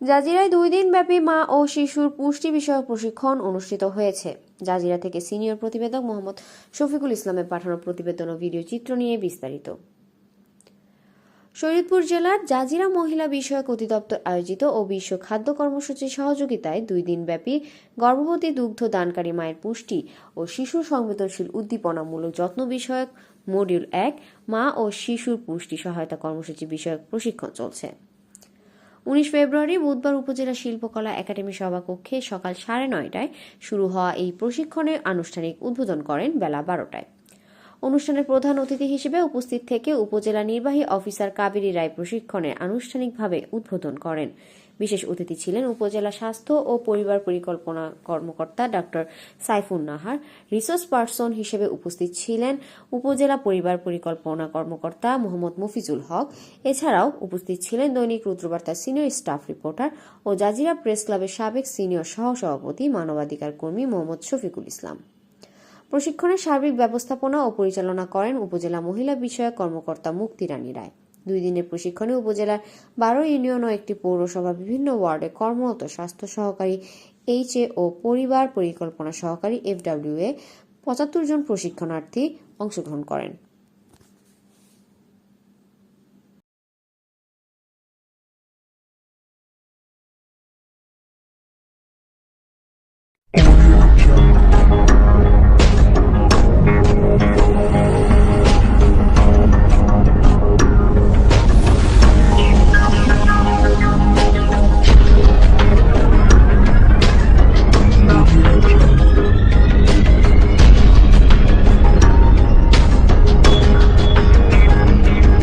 জাজিরায় দুই দিন ব্যাপী মা ও শিশুর পুষ্টি বিষয়ক প্রশিক্ষণ অনুষ্ঠিত হয়েছে। জাজিরা থেকে সিনিয়র প্রতিবেদক মোহাম্মদ শফিকুল ইসলামের পাঠানো প্রতিবেদন ও ভিডিও চিত্র নিয়ে বিস্তারিত। শরীয়তপুর জেলার জাজিরা মহিলা বিষয়ক অধিদপ্তর আয়োজিত ও বিশ্ব খাদ্য কর্মসূচির সহযোগিতায় দুই দিনব্যাপী গর্ভবতী দুগ্ধ দানকারী মায়ের পুষ্টি ও শিশু সংবেদনশীল উদ্দীপনামূলক যত্ন বিষয়ক মডিউল এক মা ও শিশুর পুষ্টি সহায়তা কর্মসূচি বিষয়ক প্রশিক্ষণ চলছে। উনিশ ফেব্রুয়ারি বুধবার উপজেলা শিল্পকলা একাডেমি সভাকক্ষে সকাল সাড়ে নয়টায় শুরু হওয়া এই প্রশিক্ষণের আনুষ্ঠানিক উদ্বোধন করেন বেলা বারোটায়। অনুষ্ঠানের প্রধান অতিথি হিসেবে উপস্থিত থেকে উপজেলা নির্বাহী অফিসার কাবেরী রায় প্রশিক্ষণে আনুষ্ঠানিকভাবে উদ্বোধন করেন। বিশেষ অতিথি ছিলেন উপজেলা স্বাস্থ্য ও পরিবার পরিকল্পনা কর্মকর্তা doctor Saifun Nahar, resource person হিসেবে উপস্থিত ছিলেন উপজেলা পরিবার পরিকল্পনা কর্মকর্তা মোহাম্মদ মফিজুল হক। এছাড়াও উপস্থিত ছিলেন দৈনিক রুদ্রবার্তার সিনিয়র স্টাফ রিপোর্টার ও জাজিরা প্রেস ক্লাবের সাবেক সিনিয়র সহসভাপতি, মানবাধিকার কর্মী মোহাম্মদ শফিকুল ইসলাম। প্রশিক্ষণের সার্বিক ব্যবস্থাপনা ও পরিচালনা করেন উপজেলা মহিলা বিষয়ক কর্মকর্তা মুক্তি রানী রায়। দুই দিনের প্রশিক্ষণে উপজেলার বারো ইউনিয়ন ও একটি পৌরসভা বিভিন্ন ওয়ার্ডে কর্মরত স্বাস্থ্য সহকারী এইচ এ ও পরিবার পরিকল্পনা সহকারী এফডব্লিউ এ পঁচাত্তর জন প্রশিক্ষণার্থী অংশগ্রহণ করেন। Audio